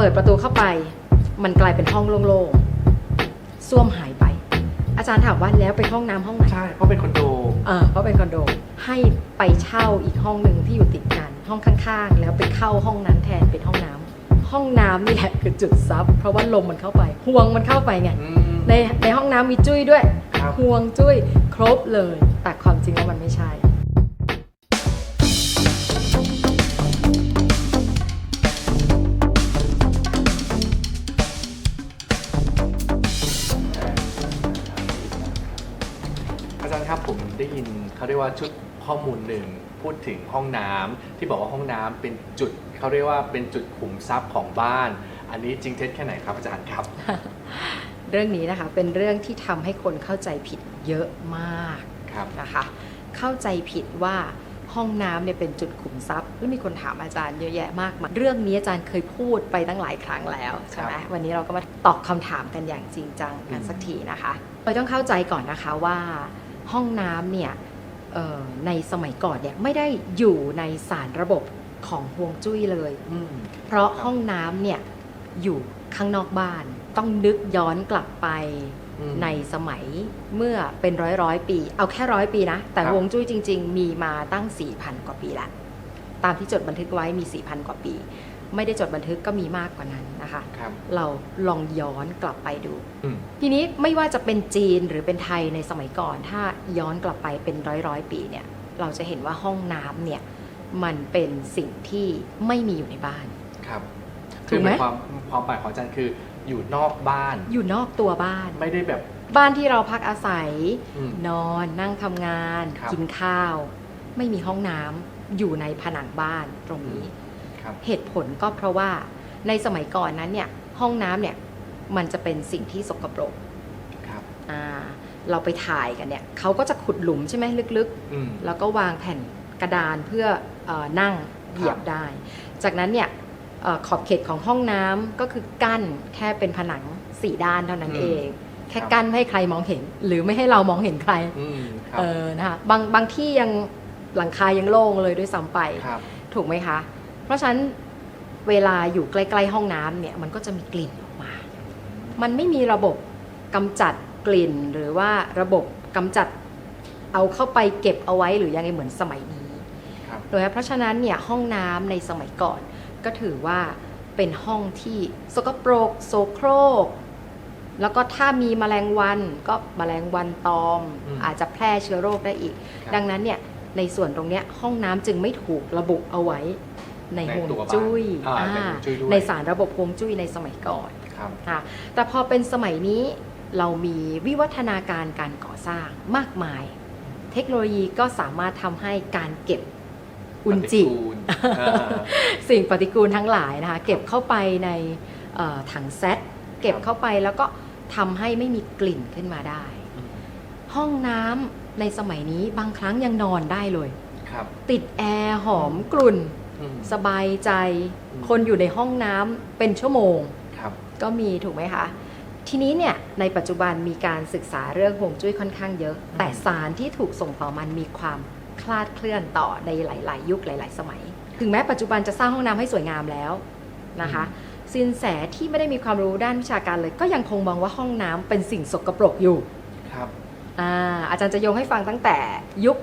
เปิดประตูเข้าไป มันกลายเป็นห้องโล่งๆส้วมหายไป อาจารย์ถามว่าแล้วไปห้องน้ำห้องไหนใช่เพราะเป็นคอนโดเออเพราะเป็นคอนโดให้ไปเช่าอีกห้องหนึ่งที่อยู่ติดกัน ห้องข้างๆ แล้วไปเข้าห้องนั้นแทนเป็นห้องน้ำห้องน้ำนี่แหละคือจุดซับเพราะว่าลมมันเข้าไปห่วงมันเข้าไปไงอืม ในในห้องน้ำมีจุ้ยด้วยครับ ห่วงจุ้ยครบเลยแต่ความจริงแล้วมันไม่ใช่ เขาเรียกว่าชุดข้อมูลหนึ่งพูดถึงห้องน้ำที่บอกว่าห้องน้ำเป็นจุดเขาเรียกว่าเป็นจุดขุมทรัพย์ของบ้าน อันนี้จริงเท็จแค่ไหนครับอาจารย์ครับ เรื่องนี้นะคะเป็นเรื่องที่ทำให้คนเข้าใจผิดเยอะมากครับนะคะเข้าใจผิดว่าห้องน้ำเนี่ยเป็นจุดขุมทรัพย์แล้วมีคนถามอาจารย์เยอะแยะมากมายเรื่องนี้อาจารย์เคยพูดไปตั้งหลายครั้งแล้วใช่ไหมวันนี้เราก็มาตอบคำถามกันอย่างจริงจังกันสักทีนะคะเราต้องเข้าใจก่อนนะคะว่า ห้องน้ำเนี่ยเอ่อ ในสมัยก่อนเนี่ยไม่ได้อยู่ในสารระบบของฮวงจุ้ยเลยอืมเพราะห้องน้ำเนี่ยอยู่ข้างนอกบ้าน ต้องนึกย้อนกลับไปอืมในสมัยเมื่อเป็นร้อยร้อยๆปี เอาแค่ร้อยปีนะ แต่ครับฮวงจุ้ยจริง ๆ มีมาตั้ง 4,000 กว่าปีละตามที่จดบันทึกไว้มี 4,000 กว่าปี ไม่ได้จดบันทึกก็มีมากกว่านั้นนะคะ ครับเราลองย้อนกลับไปดู อืมทีนี้ไม่ว่าจะเป็นจีนหรือเป็นไทยในสมัยก่อน ถ้าย้อนกลับไปเป็นร้อยร้อยๆปีเนี่ยเราจะเห็นว่าห้องน้ำเนี่ยมันเป็นสิ่งที่ไม่มีอยู่ในบ้าน ครับถูกไหม คือความความหมายของอาจารย์คืออยู่นอกบ้าน อยู่นอกตัวบ้าน ไม่ได้แบบ บ้านที่เราพักอาศัย อืม นอนนั่งทำงาน ครับ กินข้าว ไม่มีห้องน้ำอยู่ในผนังบ้านตรงนี้ครับ เหตุผลก็เพราะว่าในสมัยก่อนนั้นเนี่ยห้องน้ำเนี่ยมันจะเป็นสิ่งที่สกปรกครับอ่าเราไปถ่ายกันเนี่ยเขาก็จะขุดหลุมใช่ไหมลึกอืม ๆ แล้วก็วางแผ่นกระดานเพื่อเออนั่งเหยียบได้ จากนั้นเนี่ยเออขอบเขตของห้องน้ำก็คือกั้นแค่เป็นผนังสี่ด้านเท่านั้นอืมเอง แค่ครับ กั้นไม่ให้ใครมองเห็น หรือไม่ให้เรามองเห็นใคร อืมครัเอบอนะคะบางบางที่ยังหลังคายังโล่งเลยด้วยซ้ำไป ครับ ถูกไหมคะ เพราะฉะนั้นเวลาอยู่ใกล้ๆห้องน้ำเนี่ยมันก็จะมีกลิ่นออกมา มันไม่มีระบบกำจัดกลิ่นหรือว่าระบบกำจัดเอาเข้าไปเก็บเอาไว้หรือยังไงเหมือนสมัยนี้ครับโดยเพราะฉะนั้นเนี่ยห้องน้ำในสมัยก่อนก็ถือว่าเป็นห้องที่สกปรกโสโครก แล้วก็ถ้ามีแมลงวันก็แมลงวันตอมอืมอาจจะแพร่เชื้อโรคได้อีกครับดังนั้นเนี่ยในส่วนตรงเนี้ยห้องน้ำจึงไม่ถูกระบุเอาไว้ ในในฮวงตัวบ้านจุ้ยอ่าอ่าในฮวงจุ้ยด้วย ในสารระบบฮวงจุ้ยในสมัยก่อนครับค่ะแต่พอเป็นสมัยนี้เรามีวิวัฒนาการการก่อสร้างมากมาย เทคโนโลยีก็สามารถทำให้การเก็บอุนจิ ปฏิกูลอ่า สิ่งปฏิกูลทั้งหลายนะคะเก็บเข้าไปในเอ่อถังแซตเก็บเข้าไปแล้วก็ทำให้ไม่มีกลิ่นขึ้นมาได้ อืมห้องน้ำในสมัยนี้บางครั้งยังนอนได้เลย ครับ ติดแอร์หอมกลุ่นอืม สบายใจอืมคนอยู่ในห้องน้ำเป็นชั่วโมงครับก็มีถูกไหมคะทีนี้เนี่ยในปัจจุบันมีการศึกษาเรื่องฮวงจุ้ยค่อนข้างเยอะ แต่สารที่ถูกส่งต่อมันมีความคลาดเคลื่อนต่อในหลาย ๆ ยุคหลาย ๆ สมัย ถึงแม้ปัจจุบันจะสร้างห้องน้ำให้สวยงามแล้วนะคะสินแสที่ไม่ได้มีความรู้ด้านวิชาการเลย ก็ยังคงมองว่าห้องน้ำเป็นสิ่งสกปรกอยู่ครับอาอาจารย์จะโยงให้ฟังตั้งแต่ยุค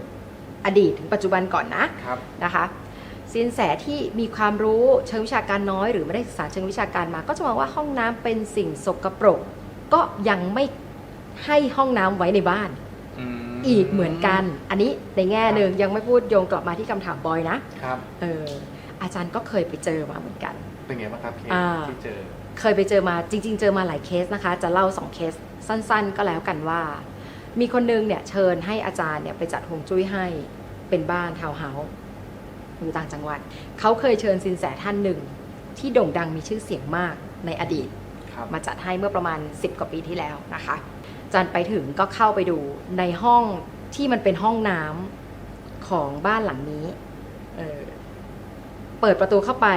อดีตถึงปัจจุบันก่อนนะครับนะคะ สินแสที่มีความรู้เชิงวิชาการน้อย หรือไม่ได้ศึกษาเชิงวิชาการมา ก็จะมองว่าห้องน้ำเป็นสิ่งสกปรก ก็ยังไม่ให้ห้องน้ำไว้ในบ้านอืมอีกเหมือนกัน อันนี้ในแง่หนึ่งยังไม่พูดโยงกลับมาที่คำถามบอยนะครับเอออาจารย์ก็เคยไปเจอมาเหมือนกัน เป็นไงบ้างครับเคสอ่าที่เจอ เคยไปเจอมาจริง ๆ เจอมาหลายเคสนะคะ จะเล่าสองเคสสั้น ๆ ก็แล้วกันว่า มีคนนึงเนี่ยเชิญให้อาจารย์เนี่ยไปจัดฮวงจุ้ยให้เป็นบ้านทาวน์เฮาส์ อยู่ต่างจังหวัด เขาเคยเชิญสินแสท่านหนึ่ง ที่โด่งดังมีชื่อเสียงมากในอดีตครับมาจัดให้เมื่อประมาณ 10 กว่าปีที่แล้วนะคะอาจารย์ไปถึงก็เข้าไปดูในห้องที่มันเป็นห้องน้ำของบ้านหลังนี้เออเปิดประตูเข้าไป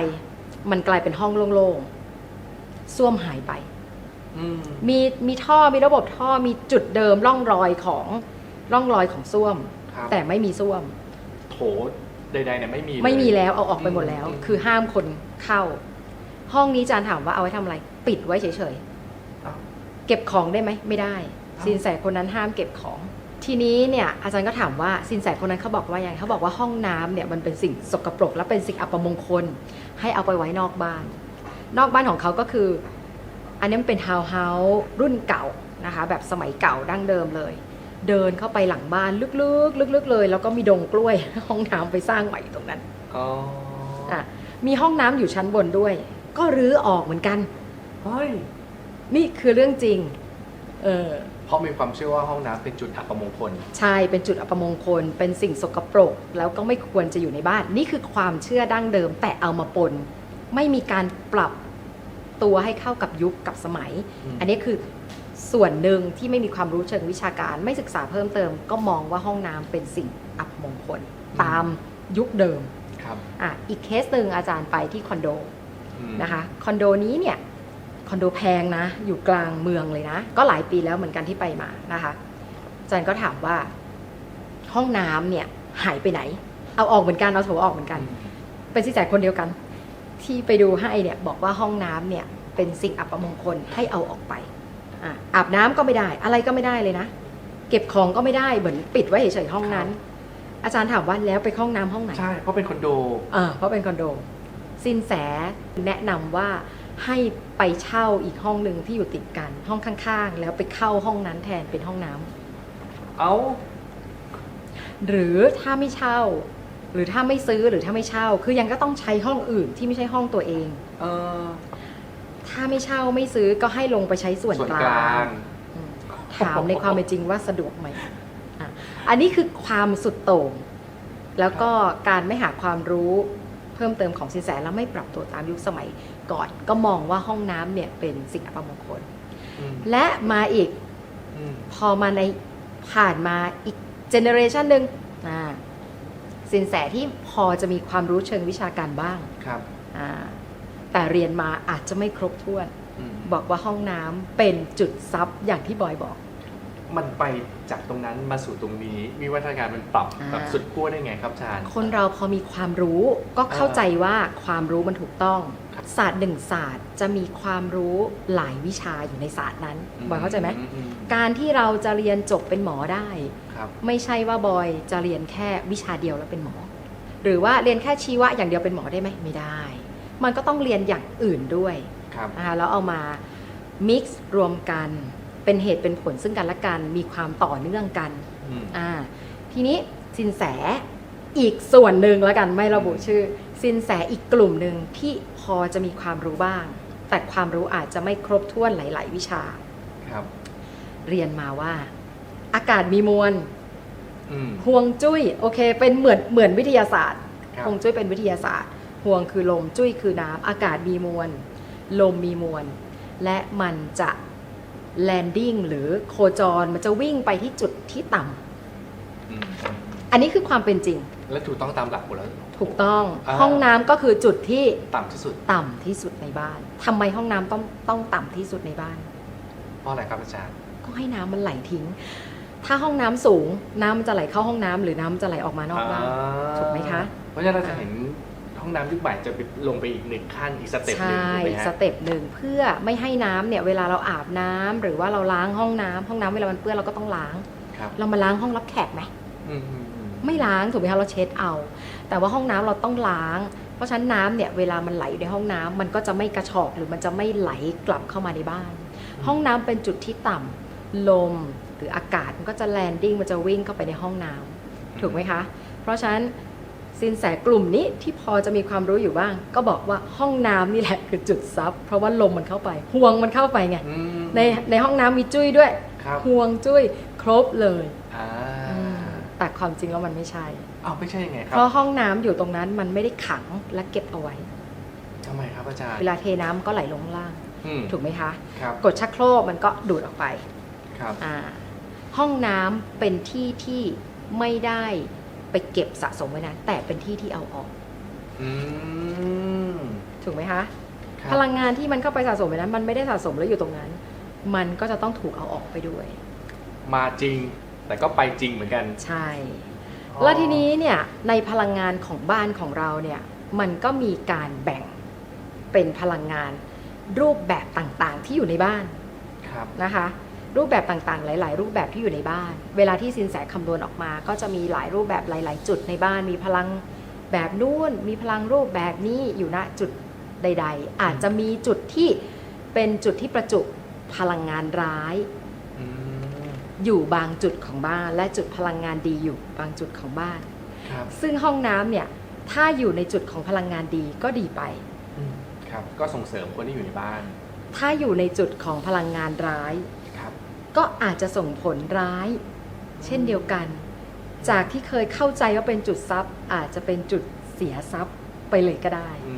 มันกลายเป็นห้องโล่งๆส้วมหายไปอืมมีมีท่อมีระบบท่อมีจุดเดิมร่องรอยของร่องรอยของส้วมครับแต่ไม่มีส้วม โถ ใดๆเนี่ยไม่มีเลย ไม่มีแล้วเอาออกไปหมดแล้วอืมคือห้ามคนเข้า ห้องนี้อาจารย์ถามว่าเอาไว้ทำอะไร ปิดไว้เฉยอ้าว ๆเก็บของได้ไหมไม่ได้อ้าวสินแสคนนั้นห้ามเก็บของ ทีนี้เนี่ยอาจารย์ก็ถามว่าสินแสคนนั้นเขาบอกว่ายังไงเขาบอกว่าห้องน้ำเนี่ยมันเป็นสิ่งสกปรกและเป็นสิ่งอัปมงคล ให้เอาไปไว้นอกบ้าน นอกบ้านของเขาก็คือ อันนี้มันเป็นทาวน์เฮาส์รุ่นเก่านะคะแบบสมัยเก่าดั้งเดิมเลย เดินเข้าไปหลังบ้านลึกๆลึกๆเลย แล้วก็มีดงกล้วย ห้องน้ำไปสร้างใหม่อยู่ตรงนั้นอ๋ออะมีห้องน้ำอยู่ชั้นบนด้วย ก็รื้อออกเหมือนกัน เฮ้ย นี่คือเรื่องจริง เออ เพราะมีความเชื่อว่าห้องน้ำเป็นจุดอัปมงคล ใช่เป็นจุดอัปมงคล เป็นสิ่งสกปรก แล้วก็ไม่ควรจะอยู่ในบ้าน นี่คือความเชื่อดั้งเดิม แต่เอามาปน ไม่มีการปรับตัวให้เข้ากับยุคกับสมัย อืม อันนี้คือ ส่วนหนึ่งที่ไม่มีความรู้เชิงวิชาการไม่ศึกษาเพิ่มเติม ก็มองว่าห้องน้ำเป็นสิ่งอัปมงคลตามยุคเดิมครับอะอีกเคสหนึ่งอาจารย์ไปที่คอนโดอืมนะคะคอนโดนี้เนี่ยคอนโดแพงนะ อยู่กลางเมืองเลยนะ ก็หลายปีแล้วเหมือนกันที่ไปมานะคะอาจารย์ก็ถามว่าห้องน้ำเนี่ยหายไปไหน เอาออกเหมือนกันเอาโถออกเหมือนกัน เป็นสินแสคนเดียวกัน ที่ไปดูให้เนี่ยบอกว่าห้องน้ำเนี่ยเป็นสิ่งอัปมงคลให้เอาออกไป อะอาบน้ำก็ไม่ได้ อะไรก็ไม่ได้เลยนะ เก็บของก็ไม่ได้เหมือนปิดไว้เฉยๆห้องนั้น อาจารย์ถามว่าแล้วไปเข้าห้องน้ำห้องไหน ใช่ เพราะเป็นคอนโดอ่าเพราะเป็นคอนโดสินแสแนะนำว่าให้ไปเช่าอีกห้องหนึ่งที่อยู่ติดกัน ห้องข้างๆ แล้วไปเข้าห้องนั้นแทนเป็นห้องน้ำเอ้าหรือถ้าไม่เช่า หรือถ้าไม่ซื้อหรือถ้าไม่เช่า คือยังก็ต้องใช้ห้องอื่นที่ไม่ใช่ห้องตัวเอง เออ ถ้าไม่เช่าไม่ซื้อก็ให้ลงไปใช้ส่วนส่วนกกลาลางงอืมถามในความเป็นจริงว่าสะดวกไหมอะอันนี้คือความสุดโต่ง แล้วก็การไม่หาความรู้เพิ่มเติมของสินแสแล้วไม่ปรับตัวตามยุคสมัยก่อน ก็มองว่าห้องน้ำเนี่ยเป็นสิ่งอัปมงคล อืมและมาอีกอืมพอมาในผ่านมาอีกเจเนอเรชันหนึ่งอ่าสินแสที่พอจะมีความรู้เชิงวิชาการบ้างครับ อ่า แต่เรียนมาอาจจะไม่ครบถ้วนอืมบอกว่าห้องน้ำเป็นจุดซับอย่างที่บอยบอก มันไปจากตรงนั้นมาสู่ตรงนี้มีวัฒนาการมันปรับอ่า แบบสุดขั้วได้ไงครับอาจารย์ คนเราพอมีความรู้ก็เข้าใจว่าความรู้มันถูกต้องครับศาสตร์หนึ่งศาสตร์จะมีความรู้หลายวิชาอยู่ในศาสตร์นั้นบอยเข้าใจไหมอือืมการที่เราจะเรียนจบเป็นหมอได้ ครับไม่ใช่ว่าบอยจะเรียนแค่วิชาเดียวแล้วเป็นหมอ หรือว่าเรียนแค่ชีวะอย่างเดียวเป็นหมอได้ไหมไม่ได้ มันก็ต้องเรียนอย่างอื่นด้วยครับนะคะแล้วเอามา mix รวมกันเป็นเหตุเป็นผลซึ่งกันและกันมีความต่อเนื่องกันอืมอ่าทีนี้สินแสอีกส่วนหนึ่งแล้วกันไม่ระบุชื่อ สินแสอีกกลุ่มหนึ่งที่พอจะมีความรู้บ้าง แต่ความรู้อาจจะไม่ครบถ้วนหลาย ๆ วิชา ครับเรียนมาว่า อากาศมีมวลอืมห่วงจุ้ยโอเค เป็นเหมือนเหมือนวิทยาศาสตร์ครับห่วงจุ้ยเป็นวิทยาศาสตร์ ห่วงคือลมจุ้ยคือน้ำอากาศมีมวล ลมมีมวล และมันจะแลนดิ้งหรือโคจรมันจะวิ่งไปที่จุดที่ต่ำอืมอันนี้คือความเป็นจริง และถูกต้องตามหลักหมดแล้ว ถูกต้องอ่า ห้องน้ำก็คือจุดที่ต่ำที่สุดต่ำที่สุดในบ้านทำไมห้องน้ำต้องต้องต่ำที่สุดในบ้าน เพราะอะไรครับอาจารย์ ก็ให้น้ำมันไหลทิ้ง ถ้าห้องน้ำสูงน้ำมันจะไหลเข้าห้องน้ำหรือน้ำมันจะไหลออกมานอกบ้าน ถูกไหมคะ เพราะฉะนั้นเราจะเห็น ห้องน้ำยุคใหม่จะไปลงไปอีกหนึ่งขั้นอีกสเต็ปหนึ่งใช่ถูกไหมฮะสเต็ปหนึ่งเพื่อไม่ให้น้ำเนี่ยเวลาเราอาบน้ำหรือว่าเราล้างห้องน้ำห้องน้ำเวลามันเปื้อนเราก็ต้องล้าง ครับ เรามาล้างห้องรับแขกไหม อืมอืมอืม ไม่ล้างถูกไหมคะเราเช็ดเอา แต่ว่าห้องน้ำเราต้องล้าง เพราะฉะนั้นน้ำเนี่ยเวลามันไหลอยู่ในห้องน้ำมันก็จะไม่กระชอกหรือมันจะไม่ไหลกลับเข้ามาในบ้านห้องน้ำเป็นจุดที่ต่ำลมหรืออากาศมันก็จะแลนดิ้งมันจะวิ่งเข้าไปในห้องน้ำถูกไหมคะ เพราะฉะนั้น สินแสกลุ่มนี้ที่พอจะมีความรู้อยู่บ้าง ก็บอกว่าห้องน้ำนี่แหละคือจุดซับเพราะว่าลมมันเข้าไปห่วงมันเข้าไปไงอืมในในห้องน้ำมีจุ้ยด้วยครับห่วงจุ้ยครบเลยอ่าแต่ความจริงแล้วมันไม่ใช่อ้าวไม่ใช่ยังไงคเพรับราะห้องน้ำอยู่ตรงนั้นมันไม่ได้ขังและเก็บเอาไว้ทำไมครับอาจารย์เวลาเทน้ำก็ไหลลงข้างล่างอืมถูกไหมคะครับกดชักโครกมันก็ดูดออกไปครับอ่าห้องน้ำเป็นที่ที่ไม่ได้ ไปเก็บสะสมไว้นะ แต่เป็นที่ที่เอาออกอืมถูกไหมคะครับพลังงานที่มันเข้าไปสะสมไว้นั้น มันไม่ได้สะสมแล้วอยู่ตรงนั้น มันก็จะต้องถูกเอาออกไปด้วย มาจริง แต่ก็ไปจริงเหมือนกันใช่อ๋อแล้วทีนี้เนี่ยในพลังงานของบ้านของเราเนี่ยมันก็มีการแบ่งเป็นพลังงานรูปแบบต่างๆที่อยู่ในบ้านครับ นะคะ รูปแบบต่างๆ หลาย ๆ รูปแบบที่อยู่ในบ้าน เวลาที่สินแสคำนวณออกมา ก็จะมีหลายรูปแบบหลาย ๆ จุดในบ้าน มีพลังแบบนู่น มีพลังรูปแบบนี้อยู่ณจุดใด ๆ อาจจะมีจุดที่เป็นจุดที่ประจุพลังงานร้ายอืมอยู่บางจุดของบ้าน และจุดพลังงานดีอยู่บางจุดของบ้านครับซึ่งห้องน้ำเนี่ยถ้าอยู่ในจุดของพลังงานดีก็ดีไปอืมครับก็ส่งเสริมคนที่อยู่ในบ้าน ถ้าอยู่ในจุดของพลังงานร้ายครับ ก็อาจจะส่งผลร้าย เช่นเดียวกัน จากที่เคยเข้าใจว่าเป็นจุดซับอาจจะเป็นจุดเสียทรัพย์ไปเลยก็ได้ อื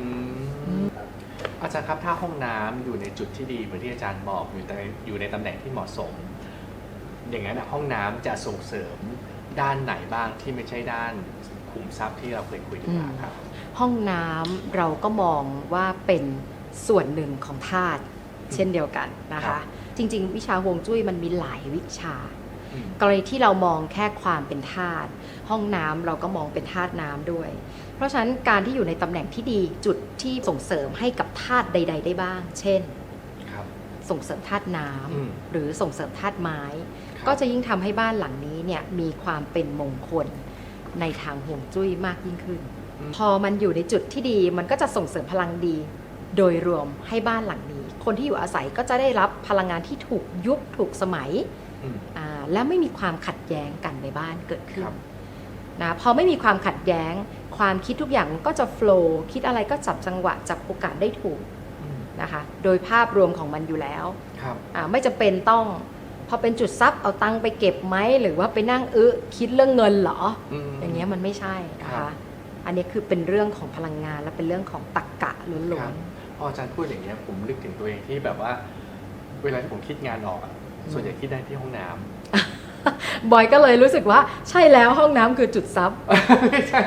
มอาจารย์ครับถ้าห้องน้ำอยู่ในจุดที่ดีเหมือนที่อาจารย์บอกอยู่ในอยู่ในตำแหน่งที่เหมาะสม อย่างนั้นอะห้องน้ำจะส่งเสริมด้านไหนบ้างที่ไม่ใช่ด้านขุมทรัพย์ที่เราเคยคุยกันมาครับ ห้องน้ำเราก็มองว่าเป็นส่วนหนึ่งของธาตุเช่นเดียวกันนะครัคะ บ จริง ๆ วิชาฮวงจุ้ยมันมีหลายวิชาอืมกรณีที่เรามองแค่ความเป็นธาตุห้องน้ำเราก็มองเป็นธาตุน้ำด้วย เพราะฉะนั้นการที่อยู่ในตำแหน่งที่ดีจุดที่ส่งเสริมให้กับธาตุใด ๆ ได้บ้าง เช่นครับส่งเสริมธาตุน้ำอืมหรือส่งเสริมธาตุไม้ครับก็จะยิ่งทำให้บ้านหลังนี้เนี่ยมีความเป็นมงคลในทางห่วงจุ้ยมากยิ่งขึ้นอืมพอมันอยู่ในจุดที่ดีมันก็จะส่งเสริมพลังดี โดยรวมให้บ้านหลังนี้ คนที่อยู่อาศัยก็จะได้รับพลังงานที่ถูกยุคถูกสมัยอืมอ่าและไม่มีความขัดแย้งกันในบ้านเกิดขึ้นครับนะพอไม่มีความขัดแย้ง ความคิดทุกอย่างมันก็จะโฟล์คิดอะไรก็จับจังหวะจับโอกาสได้ถูกอืมนะคะโดยภาพรวมของมันอยู่แล้วครับอ่าไม่จำเป็นต้องพอเป็นจุดซับเอาตังค์ไปเก็บไหมหรือว่าไปนั่งอึะคิดเรื่องเงินเหรอมอย่างเงี้ยมันไม่ใช่นะครัคะบอันนี้คือเป็นเรื่องของพลังงานและเป็นเรื่องของตรรกกะ ล้ควรับนพออาจารย์พูดอย่างเงี้ยผมนึกถึงตัวเองที่แบบว่า เวลาที่ผมคิดงานออกอะส่วนใหญ่คิดได้ที่ห้องน้ำๆบอยก็เลยรู้สึกว่าใช่แล้วห้องน้ำคือจุดซับ ไม่ใช่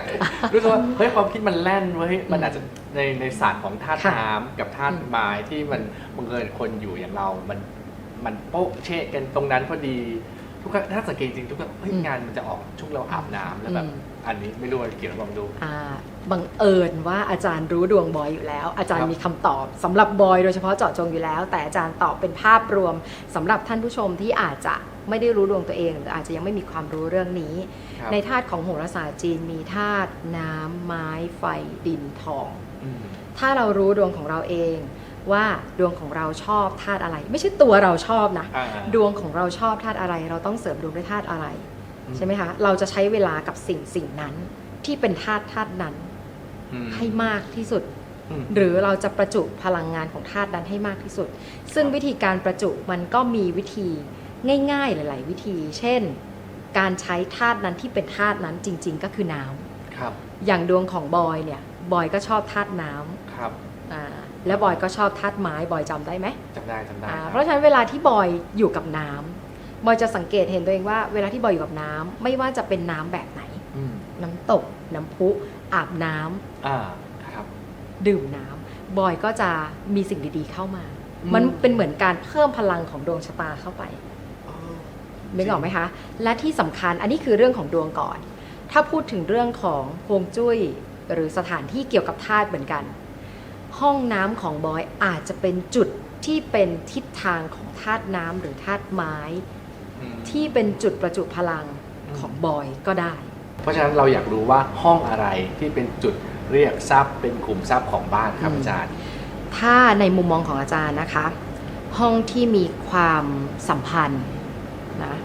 รู้สึกว่าเฮ้ยความคิดมันแล่นเว้ยมันอาจจะในในศาสตร์ของธาตุค่ะน้ำกับธาตุอืมไม้ที่มันบังเอิญคนอยู่อย่างเรา มันมันโป๊ะเชะกันตรงนั้นพอดี ทุกครั้งถ้าสังเกตจริงทุกครั้งเฮ้ยงานมันจะออกช่วงเราอาบน้ำแล้วแบบอันนี้ไม่รู้ว่าเกี่ยวกับลองดูอ่าบังเอิญว่าอาจารย์รู้ดวงบอยอยู่แล้ว อาจารครัย์บมีคำตอบสำหรับบอยโดยเฉพาะเจาะจงอยู่แล้ว แต่อาจารย์ตอบเป็นภาพรวมสำหรับท่านผู้ชมที่อาจจะไม่ได้รู้ดวงตัวเอง หรืออาจจะยังไม่มีความรู้เรื่องนี้ครับในธาตุของโหราศาสตร์จีนมีธาตุน้ำไม้ไฟดินทองอืมถ้าเรารู้ดวงของเราเอง ว่าดวงของเราชอบธาตุอะไร ไม่ใช่ตัวเราชอบนะอ่าดวงของเราชอบธาตุอะไร เราต้องเสริมดวงด้วยธาตุอะไรอืมใช่ไหมคะเราจะใช้เวลากับสิ่งสิ่งนั้นที่เป็นธาตุธาตุนั้นอืมให้มากที่สุดอืมหรือเราจะประจุพลังงานของธาตุนั้นให้มากที่สุด ซึ่งครับวิธีการประจุมันก็มีวิธีง่าย ๆ หลาย ๆ วิธี เช่น การใช้ธาตุนั้นที่เป็นธาตุนั้นจริง ๆ ก็คือน้ำครับอย่างดวงของบอยเนี่ยบอยก็ชอบธาตุน้ำครับอ่า แล้วบอยก็ชอบธาตุไม้บอยจำได้ไหมจำได้จำได้อ่าคบเพราะฉะนั้นเวลาที่บอยอยู่กับน้ำบอยจะสังเกตเห็นตัวเองว่าเวลาที่บอยอยู่กับน้ำไม่ว่าจะเป็นน้ำแบบไหน อืมน้ำตก น้ำพุอาบน้ำ อ่าครับ ดื่มน้ำบอยก็จะมีสิ่งดีๆเข้ามา อืม มันเป็นเหมือนการเพิ่มพลังของดวงชะตาเข้าไปเออนึกออกไหมคะ และที่สำคัญอันนี้คือเรื่องของดวงก่อน ถ้าพูดถึงเรื่องของฮวงจุ้ยหรือสถานที่เกี่ยวกับธาตุเหมือนกัน ห้องน้ำของบอยอาจจะเป็นจุดที่เป็นทิศทางของธาตุน้ำหรือธาตุไม้ อืมที่เป็นจุดประจุพลังของบอยก็ได้ เพราะฉะนั้นเราอยากรู้ว่าห้องอะไรที่เป็นจุดเรียกทรัพย์เป็นขุมทรัพย์ของบ้านครับอืม อาจารย์ ถ้าในมุมมองของอาจารย์นะคะ ห้องที่มีความสัมพันธ์นะ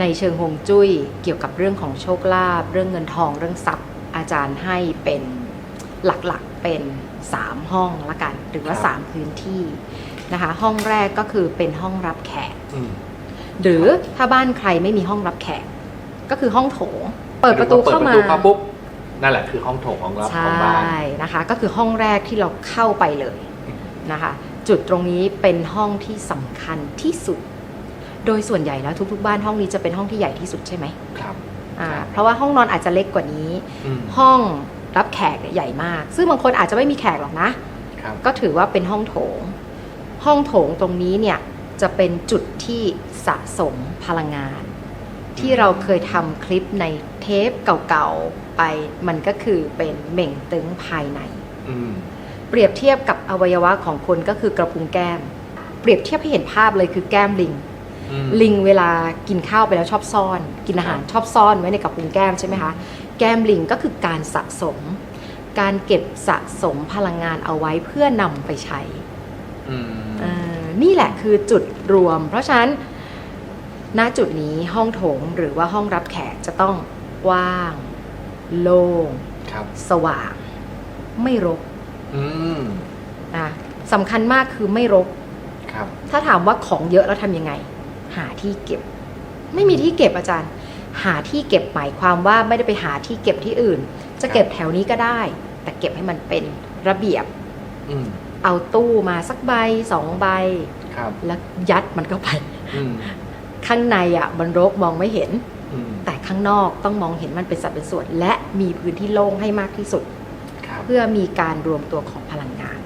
ในเชิงฮวงจุ้ยเกี่ยวกับเรื่องของโชคลาภเรื่องเงินทองเรื่องทรัพย์อาจารย์ให้เป็น หลักๆเป็น 3 ห้องละกัน หรือว่า ครับ 3 พื้นที่นะคะ ห้องแรกก็คือเป็นห้องรับแขก อืม หรือถ้าบ้านใครไม่มีห้องรับแขก ก็คือห้องโถง เปิดประตูเข้ามาเปิดประตูเข้าปุ๊บนั่นแหละคือห้องโถงของเราใชของบ้าน่นะคะ ก็คือห้องแรกที่เราเข้าไปเลยนะคะ จุดตรงนี้เป็นห้องที่สำคัญที่สุด โดยส่วนใหญ่แล้วทุกๆ บ้านห้องนี้จะเป็นห้องที่ใหญ่ที่สุดใช่ไหมครับอ่าครับเพราะว่าห้องนอนอาจจะเล็กกว่านี้ อืมห้อง รับแขกเนี่ยใหญ่มาก ซึ่งบางคนอาจจะไม่มีแขกหรอกนะ ครับ ก็ถือว่าเป็นห้องโถง ห้องโถงตรงนี้เนี่ยจะเป็นจุดที่สะสมพลังงาน ที่เราเคยทำคลิปในเทปเก่าๆไป มันก็คือเป็นเหม่งตึงภายใน อืม เปรียบเทียบกับอวัยวะของคนก็คือกระพุ้งแก้ม เปรียบเทียบให้เห็นภาพเลยคือแก้มลิงอืมลิงเวลากินข้าวไปแล้วชอบซ่อน กินอาหารครับชอบซ่อนไว้ในกระพุ้งแก้มใช่ไหมคะ แก้มลิงก็คือการสะสม การเก็บสะสมพลังงานเอาไว้เพื่อนำไปใช้อืมเอ่อนี่แหละคือจุดรวม เพราะฉะนั้นณจุดนี้ห้องโถงหรือว่าห้องรับแขกจะต้องกว้าง โล่งครับสว่าง ไม่รกอืมนะสำคัญมากคือไม่รกครับถ้าถามว่าของเยอะแล้วทำยังไง หาที่เก็บ ไม่มีที่เก็บอาจารย์ หาที่เก็บหมายความว่าไม่ได้ไปหาที่เก็บที่อื่น จะเก็บแถวนี้ก็ได้ แต่เก็บให้มันเป็นระเบียบอืมเอาตู้มาสักใบสองใบครับแล้วยัดมันเข้าไปอืมข้างในอะมันรกมองไม่เห็นอืมแต่ข้างนอกต้องมองเห็นมันเป็นสัดเป็นส่วน และมีพื้นที่โล่งให้มากที่สุดครับเพื่อมีการรวมตัวของพลังงาน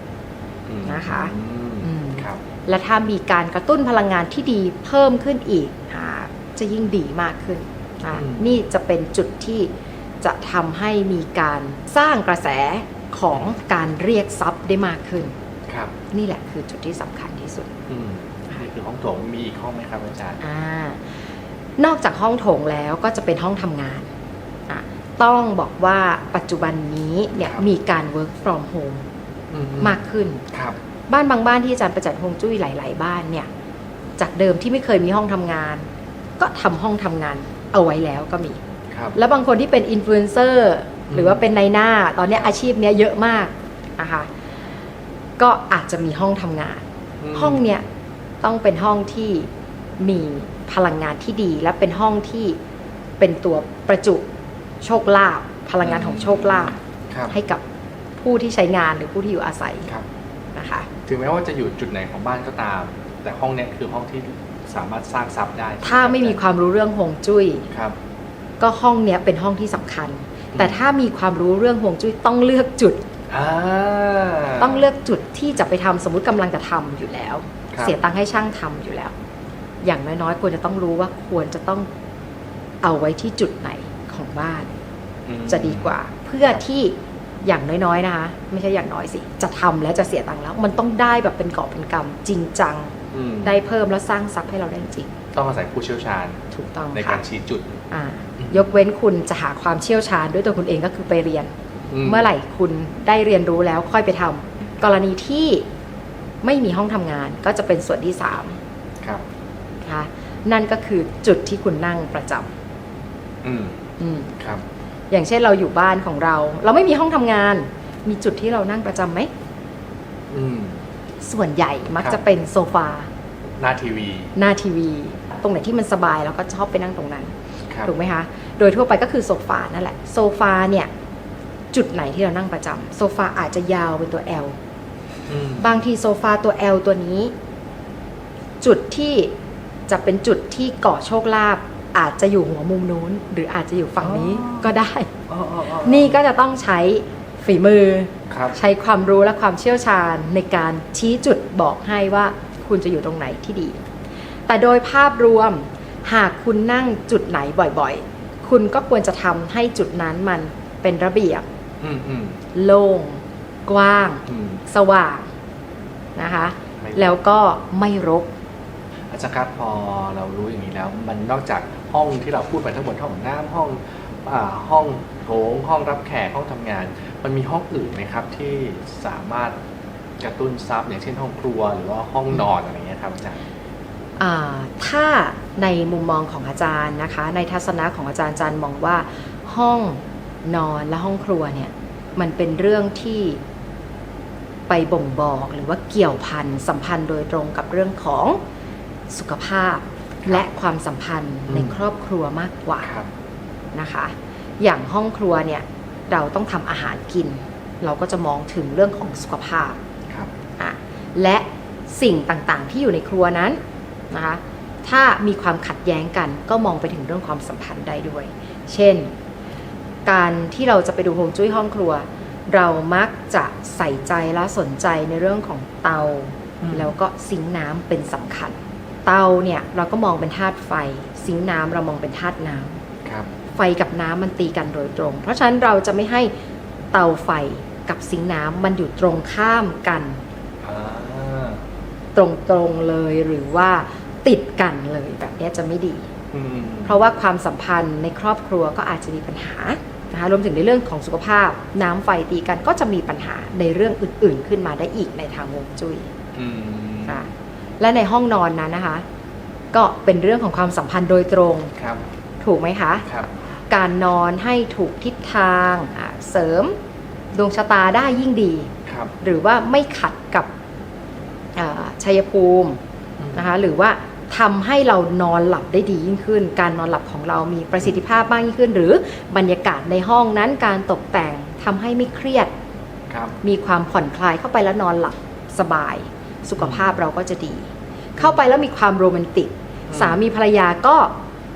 อืมนะคะอืมอืมครับและถ้ามีการกระตุ้นพลังงานที่ดีเพิ่มขึ้นอีกอ่าจะยิ่งดีมากขึ้น อ่าอืมนี่จะเป็นจุดที่จะทำให้มีการสร้างกระแสของการเรียกทรัพย์ได้มากขึ้น ครับนี่แหละคือจุดที่สำคัญที่สุด อืมนี่คือห้องโถงมีอีกห้องไหมครับอาจารย์อานอกจากห้องโถงแล้วก็จะเป็นห้องทำงานอะต้องบอกว่าปัจจุบันนี้เนี่ยครับ มีการ work from home อืมากขึ้น ครับ บ้านบางบ้านที่อาจารย์ประจัดฮวงจุ้ยหลาย ๆ บ้านเนี่ยจากเดิมที่ไม่เคยมีห้องทำงาน ก็ทำห้องทำงาน เอาไว้แล้วก็มีครับแล้วบางคนที่เป็นอินฟลูเอนเซอร์หรือว่าเป็นในหน้าตอนเนี้ยอาชีพเนี้ยเยอะมากนะคะก็อาจจะมีห้องทำงานมห้องเนี้ยต้องเป็นห้องที่มีพลังงานที่ดี และเป็นห้องที่เป็นตัวประจุโชคลาภพลังงานของโชคลาภครับให้กับผู้ที่ใช้งานหรือผู้ที่อยู่อาศัยครับนะคะ ถึงแม้ว่าจะอยู่จุดไหนของบ้านก็ตาม แต่ห้องเนี้ยคือห้องที่ สามารถสร้างทรัพย์ได้ ถ้าไม่มีความรู้เรื่องฮวงจุ้ย ครับ ก็ห้องเนี้ยเป็นห้องที่สำคัญอืมแต่ถ้ามีความรู้เรื่องฮวงจุ้ยต้องเลือกจุด อ่า ต้องเลือกจุดที่จะไปทำสมมุติกำลังจะทำอยู่แล้ว ครับ เสียตังค์ให้ช่างทำอยู่แล้ว อย่างน้อยๆควรจะต้องรู้ว่าควรจะต้องเอาไว้ที่จุดไหนของบ้าน อืมจะดีกว่า เพื่อที่อย่างน้อยๆนะคะไม่ใช่อย่างน้อยสิ จะทำแล้วจะเสียตังค์แล้ว มันต้องได้แบบเป็นกอบเป็นกำจริงจัง อืมได้เพิ่มแล้วสร้างทรัพย์ให้เราได้จริงต้องอาศัยผู้เชี่ยวชาญถูกต้องในค่ะการชี้จุดอ่าอืมยกเว้นคุณจะหาความเชี่ยวชาญด้วยตัวคุณเองก็คือไปเรียน เมื่อไหร่คุณได้เรียนรู้แล้วค่อยไปทำกรณีที่ไม่มีห้องทำงานก็จะเป็นส่วนที่สามครับ นะคะนั่นก็คือจุดที่คุณนั่งประจอืมำอืมครับ อย่างเช่นเราอยู่บ้านของเรา เราไม่มีห้องทำงาน มีจุดที่เรานั่งประจำไหม อืม ส่วนใหญ่มักครับจะเป็นโซฟาหน้าทีวี หน้าทีวี ตรงไหนที่มันสบายเราก็ชอบไปนั่งตรงนั้นครับถูกไหมคะโดยทั่วไปก็คือโซฟานั่นแหละโซฟาเนี่ยจุดไหนที่เรานั่งประจำโซฟาอาจจะยาวเป็นตัว L อืมบางทีโซฟาตัว L ตัวนี้ จุดที่จะเป็นจุดที่ก่อโชคลาภอาจจะอยู่หัวมุมนู้น หรืออาจจะอยู่ฝั่งนี้ก็ได้อ๋ออ๋ออ๋อนี่ก็จะต้องใช้ ฝีมือ ครับ ใช้ความรู้และความเชี่ยวชาญในการชี้จุดบอกให้ว่าคุณจะอยู่ตรงไหนที่ดี แต่โดยภาพรวมหากคุณนั่งจุดไหนบ่อยๆ คุณก็ควรจะทำให้จุดนั้นมันเป็นระเบียบ อืมอืมโล่ง กว้าง อืม สว่างนะคะ ไม่แล้วก็ไม่รก อาจารย์ครับพอเรารู้อย่างนี้แล้ว มันนอกจากห้องที่เราพูดไปทั้งหมดห้องน้ำห้องอ่า ห้องโถงห้องรับแขกห้องทำงาน มันมีห้องอื่นไหมครับที่สามารถกระตุ้นทรัพย์อย่างเช่นห้องครัวหรือว่าห้องนอนอะไรเงี้ยครับอาจารย์อ่าถ้าในมุมมองของอาจารย์นะคะ ในทัศนะของอาจารย์อาจารย์มองว่าห้องนอนและห้องครัวเนี่ยมันเป็นเรื่องที่ไปบ่งบอกหรือว่าเกี่ยวพันสัมพันธ์โดยตรงกับเรื่องของสุขภาพ และความสัมพันธ์อืมในครอบครัวมากกว่าครับ นะคะ อย่างห้องครัวเนี่ยเราต้องทำอาหารกิน เราก็จะมองถึงเรื่องของสุขภาพครับอะและสิ่งต่างๆที่อยู่ในครัวนั้นนะคะถ้ามีความขัดแย้งกันก็มองไปถึงเรื่องความสัมพันธ์ได้ด้วย เช่น การที่เราจะไปดูฮวงจุ้ยห้องครัว เรามักจะใส่ใจและสนใจในเรื่องของเตาอืมแล้วก็ซิงค์น้ำเป็นสำคัญ เตาเนี่ยเราก็มองเป็นธาตุไฟ ซิงค์น้ำเรามองเป็นธาตุน้ำครับ ไฟกับน้ำมันตีกันโดยตรง เพราะฉะนั้นเราจะไม่ให้เตาไฟกับซิงค์น้ำมันอยู่ตรงข้ามกันอ่าตรงๆเลยหรือว่าติดกันเลยแบบเนี้ยจะไม่ดีอืมเพราะว่าความสัมพันธ์ในครอบครัวก็อาจจะมีปัญหานะคะรวมถึงในเรื่องของสุขภาพ น้ำไฟตีกันก็จะมีปัญหาในเรื่องอื่นๆ ขึ้นมาได้อีกในทางฮวงจุ้ยอืมค่ะและในห้องนอนนั้นนะคะ ก็เป็นเรื่องของความสัมพันธ์โดยตรงครับถูกไหมคะครับ การนอนให้ถูกทิศทางอะเสริมดวงชะตาได้ยิ่งดีครับหรือว่าไม่ขัดกับอ่าชัยภูมินะคะหรือว่าทำให้เรานอนหลับได้ดียิ่งขึ้น การนอนหลับของเรามีประสิทธิภาพมากยิ่งขึ้น หรือบรรยากาศในห้องนั้นการตกแต่งทำให้ไม่เครียดครับมีความผ่อนคลายเข้าไปแล้วนอนหลับสบาย สุขภาพเราก็จะดี เข้าไปแล้วมีความโรแมนติกอืมสามีภรรยาก็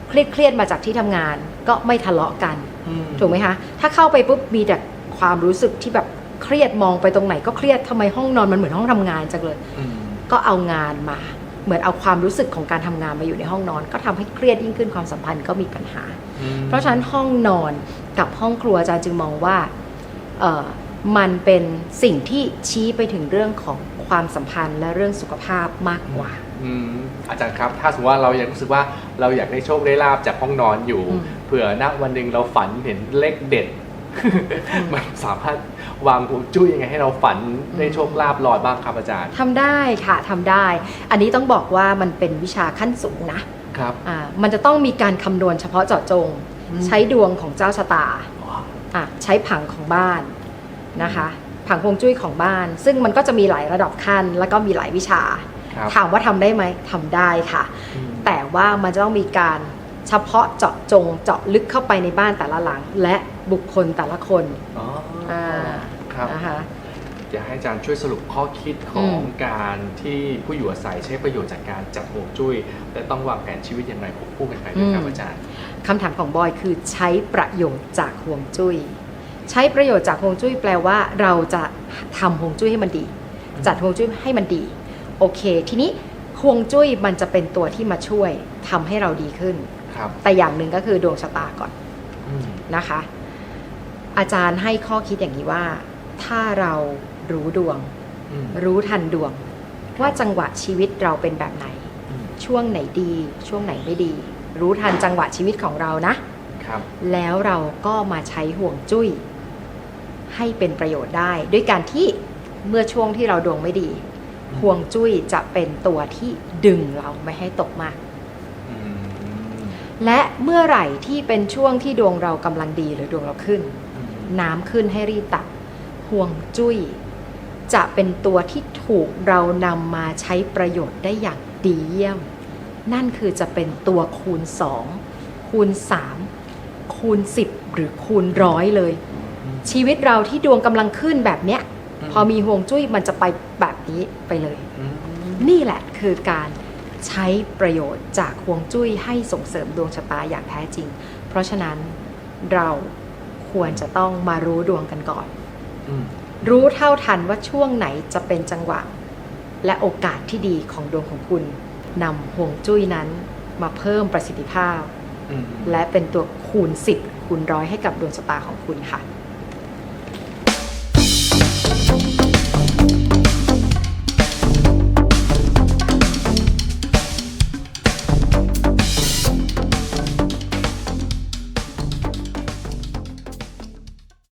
เครียดเครียดๆมาจากที่ทำงาน ก็ไม่ทะเลาะกันอืมถูกไหมคะ ถ้าเข้าไปปุ๊บมีแต่ความรู้สึกที่แบบเครียดมองไปตรงไหนก็เครียดทำไมห้องนอนมันเหมือนห้องทำงานจังเลยอืมก็เอางานมา เหมือนเอาความรู้สึกของการทำงานมาอยู่ในห้องนอน ก็ทำให้เครียดยิ่งขึ้นความสัมพันธ์ก็มีปัญหาอืมเพราะฉะนั้นห้องนอนกับห้องครัวอาจารย์จึงมองว่าเอ่อมันเป็นสิ่งที่ชี้ไปถึงเรื่องของความสัมพันธ์และเรื่องสุขภาพมากกว่าอืมอาจารย์ครับ ถ้าสมมติว่าเรายังรู้สึกว่าเราอยากได้โชคได้ลาบจากห้องนอนอยู่อืม เผื่อณวันหนึ่งเราฝันเห็นเลขเด็ด มันสามารถวางฮวงจุ้ยยังไงให้เราฝันได้โชคลาภลอยบ้างครับอาจารย์ ทำได้ค่ะทำได้ อันนี้ต้องบอกว่ามันเป็นวิชาขั้นสูงนะครับ อ่ามันจะต้องมีการคำนวณเฉพาะเจาะจง อืม ใช้ดวงของเจ้าชะตาอะใช้ผังของบ้านนะคะ ผังฮวงจุ้ยของบ้าน ซึ่งมันก็จะมีหลายระดับขั้น แล้วก็มีหลายวิชา ครับถามว่าทำได้ไหมทำได้ค่ะ อืมแต่ว่ามันจะต้องมีการ เฉพาะเจาะจงเจาะลึกเข้าไปในบ้านแต่ละหลัง และบุคคลแต่ละคนอ๋ออ่าครับนะคะอยากให้อาจารย์ช่วยสรุปข้อคิดขอืองมการที่ผู้อยู่อาศัยใช้ประโยชน์จากการจัดฮวงจุ้ย และต้องวางแผนชีวิตอย่างไรควบคู่กันไปด้วยครับอาจารย์คำถามของบอยคือใช้ประโยชน์จากฮวงจุ้ย ใช้ประโยชน์จากฮวงจุ้ยแปลว่าเราจะทำฮวงจุ้ยให้มันดีอืมจัดฮวงจุ้ยให้มันดี โอเค ทีนี้ฮวงจุ้ยมันจะเป็นตัวที่มาช่วยทำให้เราดีขึ้น ครับแต่อย่างหนึ่งก็คือดวงชะตาก่อนอืมนะคะ อาจารย์ให้ข้อคิดอย่างนี้ว่า ถ้าเรารู้ดวง อืมรู้ทันดวง ว่าจังหวะชีวิตเราเป็นแบบไหน อืมช่วงไหนดี ช่วงไหนไม่ดี รู้ทันจังหวะชีวิตของเรานะ ครับแล้วเราก็มาใช้ห่วงจุ้ย ให้เป็นประโยชน์ได้ ด้วยการที่เมื่อช่วงที่เราดวงไม่ดี ห่วงจุ้ยจะเป็นตัวที่ดึงเราไม่ให้ตกมากอืม และเมื่อไหร่ที่เป็นช่วงที่ดวงเรากำลังดีหรือดวงเราขึ้นอืมน้ำขึ้นให้รีบตักห่วงจุ้ย จะเป็นตัวที่ถูกเรานำมาใช้ประโยชน์ได้อย่างดีเยี่ยม นั่นคือจะเป็นตัวคูณ 2 คูณ 3 คูณ 10 หรือคูณร้อยเลย ชีวิตเราที่ดวงกำลังขึ้นแบบเนี้ย พอมีห่วงจุ้ยมันจะไปแบบนี้ไปเลยอืมนี่แหละคือการ ใช้ประโยชน์จากห่วงจุ้ยให้ส่งเสริมดวงชะตาอย่างแท้จริง เพราะฉะนั้นเราควรจะต้องมารู้ดวงกันก่อนอืมรู้เท่าทันว่าช่วงไหนจะเป็นจังหวะ และโอกาสที่ดีของดวงของคุณนำห่วงจุ้ยนั้นมาเพิ่มประสิทธิภาพอืมและเป็นตัวคูณ10คูณร้อยให้กับดวงชะตาของคุณค่ะ